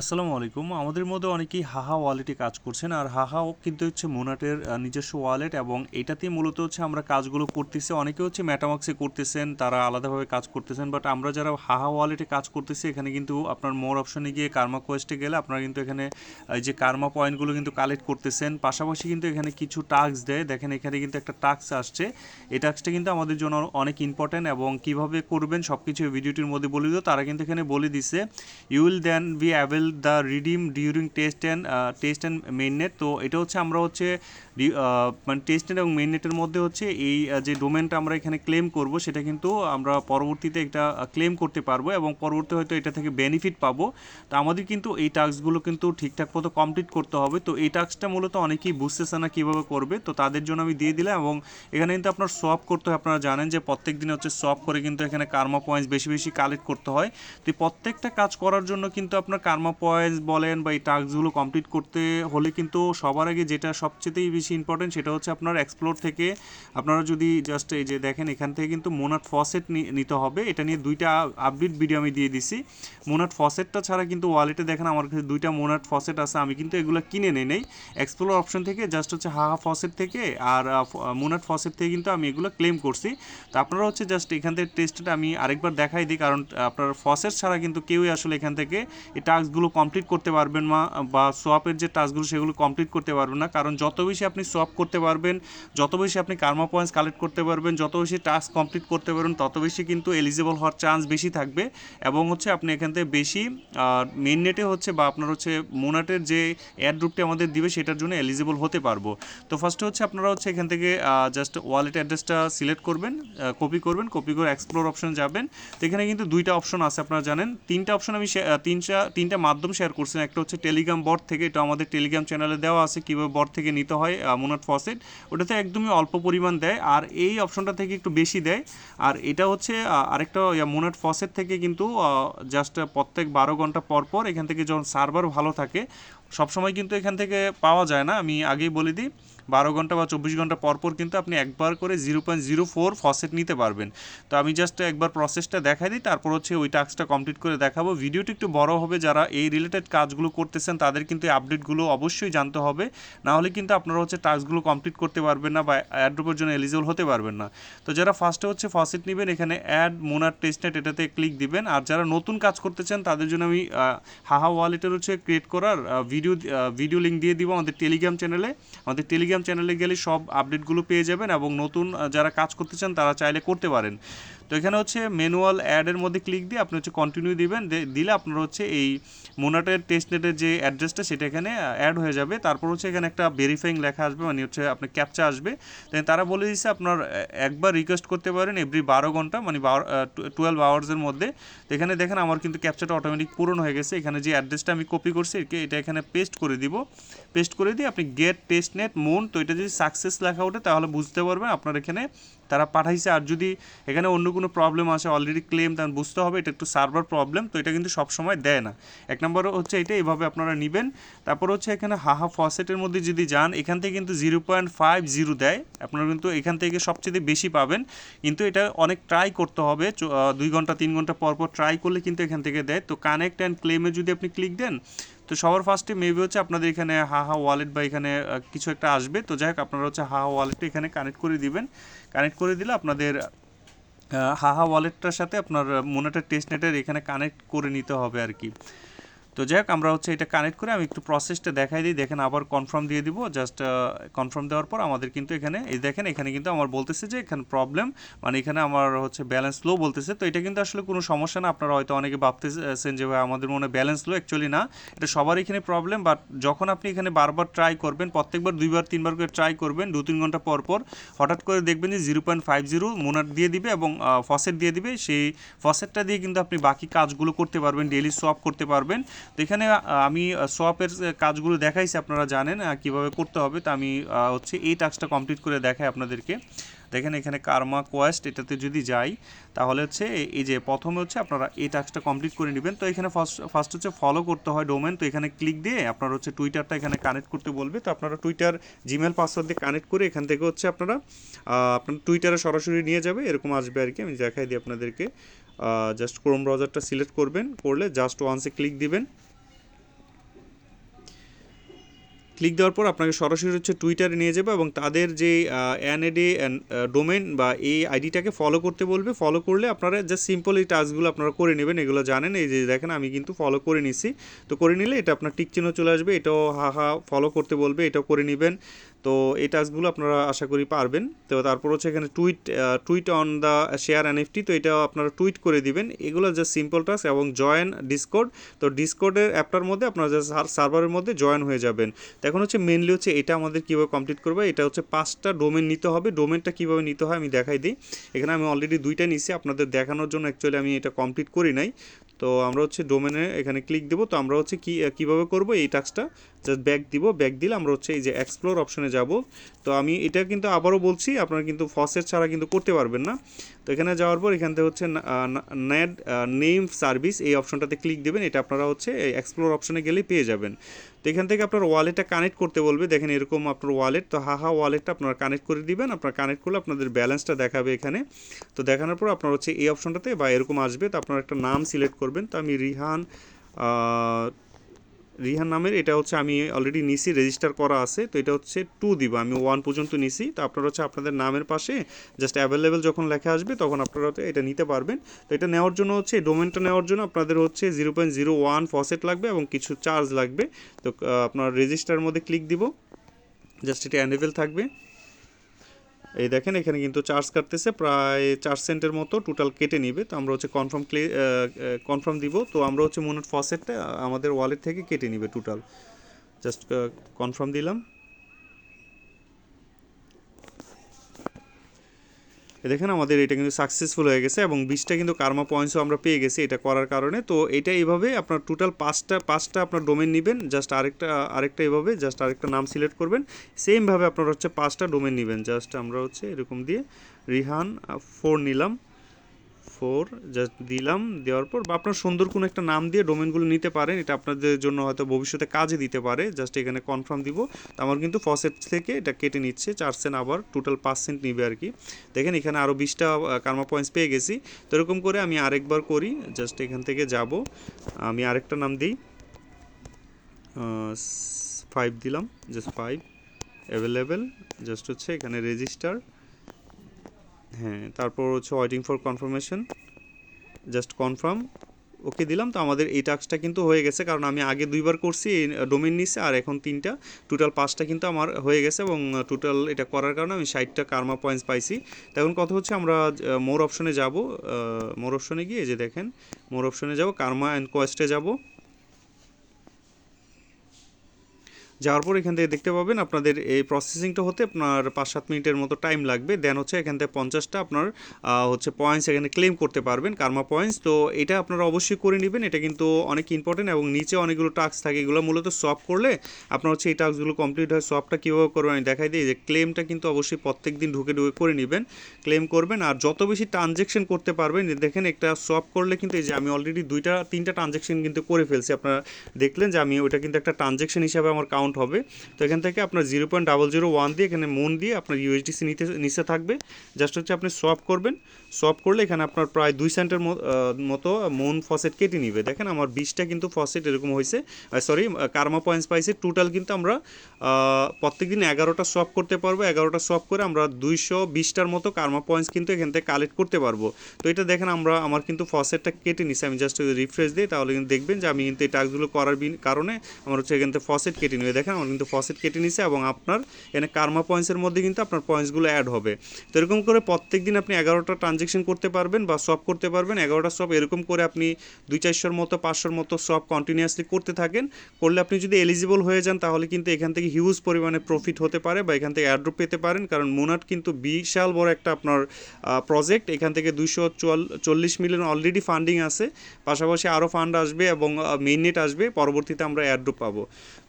আসসালামু আলাইকুম। আমাদের মধ্যে অনেকেই হাহা ওয়ালেটে কাজ করছেন আর হাহাও কিন্তু হচ্ছে মোনাটের নিজস্ব ওয়ালেট এবং এটাতে মূলত হচ্ছে আমরা কাজগুলো করতেছি। অনেকে হচ্ছে ম্যাটামাক্সে করতেছেন, তারা আলাদাভাবে কাজ করতেছেন বাট আমরা যারা হাহা ওয়ালেটে কাজ করতেছি, এখানে কিন্তু আপনার মোর অপশনে গিয়ে কার্মা কোয়েস্টে গেলে আপনারা কিন্তু এখানে এই যে কার্মা পয়েন্টগুলো কিন্তু কালেক্ট করতেছেন। পাশাপাশি কিন্তু এখানে কিছু টাস্ক দেয়। দেখেন এখানে কিন্তু একটা টাস্ক আসছে। এই টাস্কটা কিন্তু আমাদের জন্য অনেক ইম্পর্ট্যান্ট এবং কীভাবে করবেন সব কিছু ভিডিওটির মধ্যে বলে দিও তারা কিন্তু এখানে বলে দিছে you will then be avail the redeem during test and test and mainnet তো এটা হচ্ছে আমরা হচ্ছে মানে টেস্ট নেট এবং মেইননেটের মধ্যে হচ্ছে এই যে ডোমেনটা আমরা এখানে ক্লেম করব, সেটা কিন্তু আমরা পরবর্তীতে একটা ক্লেম করতে পারব এবং পরবর্তী হয়তো এটা থেকে বেনিফিট পাবো। তো আমাদের কিন্তু এই টাস্কগুলো কিন্তু ঠিকঠাক মতো কমপ্লিট করতে হবে। তো এই টাস্কটা মূলত অনেকেই বুঝতেছে না কীভাবে করবে। তো তাদের জন্য আমি দিয়ে দিলাম এবং এখানে কিন্তু আপনার সোয়াপ করতে হয়। আপনারা জানেন যে প্রত্যেক দিনে হচ্ছে সোয়াপ করে কিন্তু এখানে কার্মা পয়েন্টস বেশি বেশি কালেক্ট করতে হয়। তো প্রত্যেকটা কাজ করার জন্য কিন্তু আপনার কার্মা পয়েন্টস বলেন বা এই টাস্কগুলো কমপ্লিট করতে হলে কিন্তু সবার আগে যেটা সবচেয়েতেই বেশি ইম্পর্টেন্ট সেটা হচ্ছে আপনার এক্সপ্লোর থেকে আপনারা যদি জাস্ট এই যে দেখেন এখান থেকে কিন্তু মোনাট ফসেট নিতে হবে। এটা নিয়ে দুইটা আপডেট ভিডিও আমি দিয়ে দিছি। মোনাট ফসেটটা ছাড়া কিন্তু ওয়ালেটে দেখেন আমার কাছে দুইটা মোনাট ফসেট আছে, আমি কিন্তু এগুলো কিনে নেই নেই। এক্সপ্লোর অপশন থেকে জাস্ট হচ্ছে হাহা ফসেট থেকে আর মোনাট ফসেট থেকে কিন্তু আমি এগুলো ক্লেম করছি। তো আপনারা হচ্ছে জাস্ট এখান থেকে টেস্টটা আমি আরেকবার দেখাই দিই, কারণ আপনার ফসেট ছাড়া কিন্তু কেউই আসলে এখান থেকে এই টাস্কগুলো কমপ্লিট করতে পারবেন না বা সোয়াপের যে টাস্কগুলো সেগুলো কমপ্লিট করতে পারবেন না। কারণ যত বেশি আপনি সোয়াপ করতে পারবেন, যত বেশি আপনি কার্মা পয়েন্টস কালেক্ট করতে পারবেন, যত বেশি টাস্ক কমপ্লিট করতে পারবেন, তত বেশি কিন্তু এলিজিবল হওয়ার চান্স বেশি থাকবে। এবং হচ্ছে আপনি এখান থেকে বেশি মেন নেটে হচ্ছে বা আপনার হচ্ছে মোনাটের যে অ্যাড গ্রুপটি আমাদের দিবে, সেটার জন্য এলিজিবল হতে পারব। তো ফার্স্টে হচ্ছে আপনারা হচ্ছে এখান থেকে জাস্ট ওয়ালেট অ্যাড্রেসটা সিলেক্ট করবেন কপি করবেন কপি করে এক্সপ্লোর অপশন যাবেন। তো এখানে কিন্তু দুইটা অপশন আছে, আপনারা জানেন। তিনটা অপশন আমি তিনটা তিনটা মাধ্যম শেয়ার করছি একটা হচ্ছে টেলিগ্রাম বট থেকে, এটা আমাদের টেলিগ্রাম চ্যানেলে দেওয়া আছে, কীভাবে বট থেকে নিতে হয় মোনাট ফসেট, ওটাতে একদমই অল্প পরিমাণ দেয় আর এই অপশনটা থেকে একটু বেশি দেয়। আর এটা হচ্ছে আরেকটা মোনাট ফসেট থেকে কিন্তু জাস্ট প্রত্যেক বারো ঘণ্টা পর পর এখান থেকে যখন সার্ভার ভালো থাকে, সবসময় কিন্তু এখান থেকে পাওয়া যায় না। আমি আগেই বলে দিই বারো ঘণ্টা বা চব্বিশ ঘণ্টা পর পর কিন্তু আপনি একবার করে zero point zero four faucet নিতে পারবেন। তো আমি জাস্ট একবার প্রসেসটা দেখাই দিই, তারপর হচ্ছে ওই টাস্কটা কমপ্লিট করে দেখাবো। ভিডিওটি একটু বড় হবে, যারা এই রিলেটেড কাজগুলো করতেছেন, তাদের কিন্তু এই আপডেটগুলো অবশ্যই জানতে হবে। না হলে কিন্তু আপনারা হচ্ছে টাস্কগুলো কমপ্লিট করতে পারবেন না বা অ্যাড্রপের জন্য এলিজিবল হতে পারবেন না। তো যারা ফার্স্টে হচ্ছে ফসেট নেবেন, এখানে অ্যাড মোনার টেস্টনেট এটাতে ক্লিক দিবেন। আর যারা নতুন কাজ করতে চান তাদের জন্য আমি হাহা ওয়ালেটের হচ্ছে ক্রিয়েট করার ভিডিও ভিডিও লিঙ্ক দিয়ে দিব আমাদের টেলিগ্রাম চ্যানেলে আমাদের টেলিগ্রাম চ্যানেলে গেলে সব আপডেটগুলো পেয়ে যাবেন এবং নতুন যারা কাজ করতে চান তারা চাইলে করতে পারেন। তো এখানে হচ্ছে ম্যানুয়াল অ্যাডের মধ্যে ক্লিক দিয়ে আপনি হচ্ছে কন্টিনিউ দিবেন। দিলে আপনার হচ্ছে এই মোনাটের টেস্টনেটের যে অ্যাড্রেসটা সেটা এখানে অ্যাড হয়ে যাবে। তারপর হচ্ছে এখানে একটা ভেরিফাইং লেখা আসবে মানে হচ্ছে আপনার ক্যাপচা আসবে। তারা বলে দিচ্ছে আপনার একবার রিকোয়েস্ট করতে পারেন এভরি বারো ঘণ্টা মানে টুয়েলভ আওয়ার্সের মধ্যে। তো এখানে দেখেন আমার কিন্তু ক্যাপচাটা অটোমেটিক পূরণ হয়ে গেছে। এখানে যে অ্যাড্রেসটা আমি কপি করছি এটা এখানে পেস্ট করে দিব। পেস্ট করে দিয়ে আপনি গেট টেস্ট নেট মুন তো এটা যদি সাকসেস লেখা ওঠে, তাহলে বুঝতে পারবেন আপনার এখানে তারা পাঠাইছে। আর যদি এখানে অন্য কোনো প্রবলেম আসে অলরেডি ক্লেম তাহলে বুঝতে হবে, এটা একটু সার্ভার প্রবলেম তো এটা কিন্তু সবসময় দেয় না। এক নম্বর হচ্ছে এটা এইভাবে আপনারা নেবেন। তারপর হচ্ছে এখানে হাহা ফসেটের মধ্যে যদি যান, এখান থেকে কিন্তু জিরো পয়েন্ট ফাইভ জিরো দেয়। আপনারা কিন্তু এখান থেকে সবচেয়ে বেশি পাবেন। কিন্তু এটা অনেক ট্রাই করতে হবে দুই ঘণ্টা, তিন ঘণ্টা পর পর ট্রাই করলে কিন্তু এখান থেকে দেয়। তো কানেক্ট অ্যান্ড ক্লেমে যদি আপনি ক্লিক দেন তো সবার ফার্স্টে মেবি হচ্ছে আপনাদের এখানে হাহা ওয়ালেট বা এখানে কিছু একটা আসবে। তো যাই হোক, আপনারা হচ্ছে হাহা ওয়ালেটটা এখানে কানেক্ট করে দিবেন। কানেক্ট করে দিলে আপনাদের হাহা ওয়ালেটটার সাথে আপনার মোনাটার টেস্ট নেটের এখানে কানেক্ট করে নিতে হবে আর কি। তো যাই হোক আমরা হচ্ছে এটা কানেক্ট করে আমি একটু প্রসেসটা দেখাই দিই, দেখেন আবার কনফার্ম দিয়ে দিব জাস্ট কনফার্ম দেওয়ার পর আমাদের কিন্তু এখানে, এই দেখেন এখানে কিন্তু আমার বলতেছে যে এখানে প্রবলেম মানে এখানে আমার হচ্ছে ব্যালেন্স লো বলতেছে, তো এটা কিন্তু আসলে কোনো সমস্যা না, আপনারা হয়তো অনেকে ভাবতেছেন যে আমাদের মনে ব্যালেন্স লো অ্যাকচুয়ালি না, এটা সবার এখানে প্রবলেম বাট যখন আপনি এখানে বারবার ট্রাই করবেন, প্রত্যেকবার দুইবার, তিনবার করে ট্রাই করবেন, দু তিন ঘণ্টা পর পর, হঠাৎ করে দেখবেন যে zero point five zero Monad দিয়ে দিবে এবং ফসেট দিয়ে দিবে, সেই ফসেটটা দিয়ে কিন্তু আপনি বাকি কাজগুলো করতে পারবেন ডেলি সোয়াপ করতে পারবেন এখানে আমি সোয়াপের কাজগুলো দেখাইছি, আপনারা জানেন কীভাবে করতে হবে। তো আমি হচ্ছে এই টাস্কটা কমপ্লিট করে দেখাই আপনাদেরকে। দেখেন এখানে কার্মা কোয়েস্ট এটাতে যদি যাই, তাহলে হচ্ছে এই যে প্রথমে হচ্ছে আপনারা এই টাস্কটা কমপ্লিট করে নেবেন। তো এখানে ফার্স্ট ফার্স্ট হচ্ছে ফলো করতে হয় ডোমেন তো এখানে ক্লিক দিয়ে আপনার হচ্ছে টুইটারটা এখানে কানেক্ট করতে বলবে। তো আপনারা টুইটার জিমেল পাসওয়ার্ড দিয়ে কানেক্ট করে এখান থেকে হচ্ছে আপনারা আপনার টুইটারে সরাসরি নিয়ে যাবে, এরকম আসবে আর কি। আমি দেখাই দিই আপনাদেরকে। জাস্ট ক্রোম ব্রাউজারটা সিলেক্ট করবেন করলে জাস্ট ওয়ান্সে ক্লিক দিবেন। ক্লিক দেওয়ার পর আপনাকে সরাসরি হচ্ছে টুইটারে নিয়ে যাবে এবং তাদের যে এনএডি ডোমেন বা এই আইডিটাকে ফলো করতে বলবে। ফলো করলে আপনারা জাস্ট সিম্পল এই টাস্কগুলো আপনারা করে নেবেন। এগুলো জানেন, এই যে দেখেন আমি কিন্তু ফলো করে নিছি। তো করে নিলে এটা আপনার টিক চিহ্ন চলে আসবে, এটাও হা হা ফলো করতে বলবে, এটাও করে নেবেন। তো এই টাস্কগুলো আপনারা আশা করি পারবেন। তো তারপর হচ্ছে এখানে tweet tweet on the share NFT তো এটা আপনারা টুইট করে দিবেন। এগুলো জাস্ট সিম্পল টাস্ক এবং জয়েন ডিসকোড তো ডিসকোডের অ্যাপটার মধ্যে আপনারা জাস্ট সার্ভারের মধ্যে জয়েন হয়ে যাবেন। এখন হচ্ছে মেনলি হচ্ছে এটা আমাদের কীভাবে কমপ্লিট করবে, এটা হচ্ছে পাঁচটা ডোমেন নিতে হবে। ডোমেনটা কীভাবে নিতে হয় আমি দেখাই দিই। এখানে আমি অলরেডি দুইটা নিছি, আপনাদের দেখানোর জন্য অ্যাকচুয়ালি আমি এটা কমপ্লিট করি নাই। তো আমরা হচ্ছে ডোমেনে এখানে ক্লিক দেবো। তো আমরা হচ্ছে কী, কীভাবে করব এই টাস্কটা জাস্ট ব্যাক দিব ব্যাক দিলে আমরা হচ্ছে এই যে এক্সপ্লোর অপশনে যাব। তো আমি এটা কিন্তু আবারও বলছি, আপনারা কিন্তু ফসেট ছাড়া কিন্তু করতে পারবেন না। তো এখানে যাওয়ার পর এখান থেকে হচ্ছে নেট নেম সার্ভিস এই অপশনটাতে ক্লিক দেবেন, এটা আপনারা হচ্ছে এই এক্সপ্লোর অপশনে গেলেই পেয়ে যাবেন। তো এখান থেকে আপনার ওয়ালেটটা কানেক্ট করতে বলবে, দেখেন এরকম আপনার ওয়ালেট তো হাহা ওয়ালেটটা আপনারা কানেক্ট করে দিবেন, আপনারা কানেক্ট করলে আপনাদের ব্যালেন্সটা দেখাবে এখানে। তো দেখানোর পর আপনার হচ্ছে এই অপশনটাতে বা এরকম আসবে, তো আপনারা একটা নাম সিলেক্ট করবেন। তো আমি রিহান রিহান নামের, এটা হচ্ছে আমি অলরেডি নিছি রেজিস্টার করা আছে, তো এটা হচ্ছে টু দিব। আমি ওয়ান পর্যন্ত নিছি, তো আপনারা হচ্ছে আপনাদের নামের পাশে জাস্ট অ্যাভেলেবেল যখন লেখা আসবে, তখন আপনারা এটা নিতে পারবেন। তো এটা নেওয়ার জন্য হচ্ছে ডোমেনটা নেওয়ার জন্য আপনাদের হচ্ছে zero point zero one faucet লাগবে এবং কিছু চার্জ লাগবে। তো আপনার রেজিস্টার মধ্যে ক্লিক দিব। জাস্ট এটা অ্যানেবেল থাকবে। এই দেখেন, এখানে কিন্তু চার্জ কাটতেছে, প্রায় চার সেন্টের মতো টোটাল কেটে নিবে। তো আমরা হচ্ছে কনফার্ম ক্লে কনফার্ম দিব। তো আমরা হচ্ছে মনে ফসেটটা আমাদের ওয়ালেট থেকে কেটে নিবে টোটাল জাস্ট কনফার্ম দিলাম। দেখেন আমাদের এটা কিন্তু সাকসেসফুল হয়ে গেছে এবং বিশটা কিন্তু কার্মা পয়েন্টসও আমরা পেয়ে গেছি এটা করার কারণে। তো এটা এইভাবে আপনার টোটাল পাঁচটা পাঁচটা আপনার ডোমেন নেবেন জাস্ট আরেকটা আরেকটা এভাবে জাস্ট আরেকটা নাম সিলেক্ট করবেন। সেমভাবে আপনার হচ্ছে পাঁচটা ডোমেন নেবেন। জাস্ট আমরা হচ্ছে এরকম দিয়ে রিহান ফোর নিলাম। ফোর জাস্ট দিলাম, দেওয়ার পর, বা আপনার সুন্দর কোনো একটা নাম দিয়ে ডোমেনগুলো নিতে পারেন, এটা আপনাদের জন্য হয়তো ভবিষ্যতে কাজে দিতে পারে জাস্ট এখানে কনফার্ম দিব। তো আমার কিন্তু ফসেট থেকে এটা কেটে নিচ্ছে, চার সেন্ট আবার টোটাল পাঁচ সেন্ট নিবে আর কি। দেখেন এখানে আরও বিশটা কার্মা পয়েন্টস পেয়ে গেছি। তো এরকম করে আমি আরেকবার করি জাস্ট এখান থেকে যাব। আমি আরেকটা নাম দিই। ফাইভ দিলাম জাস্ট ফাইভ অ্যাভেলেবেল জাস্ট হচ্ছে এখানে রেজিস্টার হ্যাঁ তারপর হচ্ছে waiting for confirmation just confirm okay দিলাম, তো আমাদের এই টাস্কটা কিন্তু হয়ে গেছে, কারণ আমি আগে দুইবার করছি, এই ডোমেন নিচ্ছে আর এখন তিনটা টোটাল পাঁচটা কিন্তু আমার হয়ে গেছে, এবং টোটাল এটা করার কারণে আমি ষাটটা কার্মা পয়েন্টস পাইছি। তো এখন কথা হচ্ছে আমরা মোর অপশনে যাব মোর অপশনে গিয়ে যে দেখেন মোর অপশনে যাব কার্মা অ্যান্ড কোয়েস্টে যাব। যাওয়ার পর এখান থেকে দেখতে পাবেন আপনাদের এই প্রসেসিংটা হতে আপনার পাঁচ সাত মিনিটের মতো টাইম লাগবে। দেন হচ্ছে এখান থেকে পঞ্চাশটা আপনার হচ্ছে পয়েন্টস এখানে ক্লেম করতে পারবেন কার্মা পয়েন্টস তো এটা আপনারা অবশ্যই করে নেবেন। এটা কিন্তু অনেক ইম্পর্টেন্ট এবং নিচে অনেকগুলো টাস্ক থাকে। এগুলো মূলত সলভ করলে আপনার হচ্ছে এই টাস্কগুলো কমপ্লিট হয়। সবটা কীভাবে করবেন আমি দেখাই দিই। যে ক্লেমটা কিন্তু অবশ্যই প্রত্যেক দিন ঢুকে ঢুকে করে নেবেন। ক্লেম করবেন। আর যত বেশি ট্রানজেকশন করতে পারবেন দেখেন একটা সলভ করলে কিন্তু এই যে আমি অলরেডি দুইটা, তিনটা ট্রানজেকশন কিন্তু করে ফেলছি। আপনারা দেখলেন যে আমি ওটা কিন্তু একটা ট্রানজেকশন হিসাবে আমার কাউন্ট হবে। তো এখান থেকে আপনার zero point double zero one দিয়ে এখানে মন দিয়ে আপনার ইউএসডিসি নিতে, নিচে থাকবে। জাস্ট হচ্ছে আপনি সোয়াপ করবেন। সোয়াপ করলে এখানে আপনার প্রায় দুই সেন্টের মতো মন ফসেট কেটে নিবে। দেখেন আমার বিশটা কিন্তু ফসেট এরকম হয়েছে। সরি কার্মা পয়েন্টস পাইছে। টোটাল কিন্তু আমরা প্রত্যেক দিন এগারোটা সোয়াপ করতে পারব। এগারোটা সোয়াপ করে আমরা দুইশো বিশটার মতো কার্মা পয়েন্টস কিন্তু এখান থেকে কালেক্ট করতে পারব। তো এটা দেখেন আমরা, আমার কিন্তু ফসেটটা কেটে নিছি। আমি জাস্ট রিফ্রেশ দিই তাহলে কিন্তু দেখবেন যে আমি কিন্তু এই টাস্কগুলো করার কারণে আমার হচ্ছে এখান থেকে ফসেট কেটে নিবে। দেখেন আমার কিন্তু ফসেট কেটে নিছে এবং আপনার এখানে কার্মা পয়েন্টসের মধ্যে কিন্তু আপনার পয়েন্টসগুলো অ্যাড হবে। তো এরকম করে প্রত্যেক দিন আপনি এগারোটা ট্রানজেকশন করতে পারবেন বা সব করতে পারবেন। এগারোটা সব এরকম করে আপনি দুই চারশোর মতো, পাঁচশোর মতো সব কন্টিনিউয়াসলি করতে থাকেন। করলে আপনি যদি এলিজিবল হয়ে যান, তাহলে কিন্তু এখান থেকে হিউজ পরিমাণে প্রফিট হতে পারে বা এখান থেকে অ্যাড্রপ পেতে পারেন। কারণ মোনাট কিন্তু বিশাল বড় একটা আপনার প্রজেক্ট এখান থেকে দুইশো চল্লিশ মিলিয়ন অলরেডি ফান্ডিং আছে। পাশাপাশি আরও ফান্ড আসবে এবং মেইন নেট আসবে। পরবর্তীতে আমরা অ্যাড্রপ পাবো।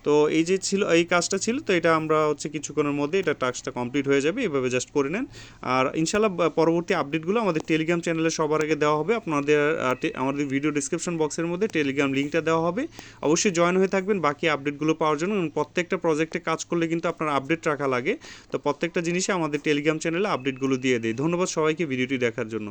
তো এই যে ছিল, এই কাজটা ছিল, তো এটা আমরা হচ্ছে কিছুক্ষণের মধ্যে এটা টাস্কটা কমপ্লিট হয়ে যাবে, এভাবে জাস্ট করে নেন। আর ইনশাল্লাহ পরবর্তী আপডেটগুলো আমাদের টেলিগ্রাম চ্যানেলে সবার আগে দেওয়া হবে। আপনাদের আমাদের ভিডিও ডিসক্রিপশন বক্সের মধ্যে টেলিগ্রাম লিঙ্কটা দেওয়া হবে। অবশ্যই জয়েন হয়ে থাকবেন, বাকি আপডেটগুলো পাওয়ার জন্য। প্রত্যেকটা প্রজেক্টে কাজ করলে কিন্তু আপনার আপডেট রাখা লাগে। তো প্রত্যেকটা জিনিসে আমাদের টেলিগ্রাম চ্যানেলে আপডেটগুলো দিয়ে দেয় ধন্যবাদ সবাইকে ভিডিওটি দেখার জন্য।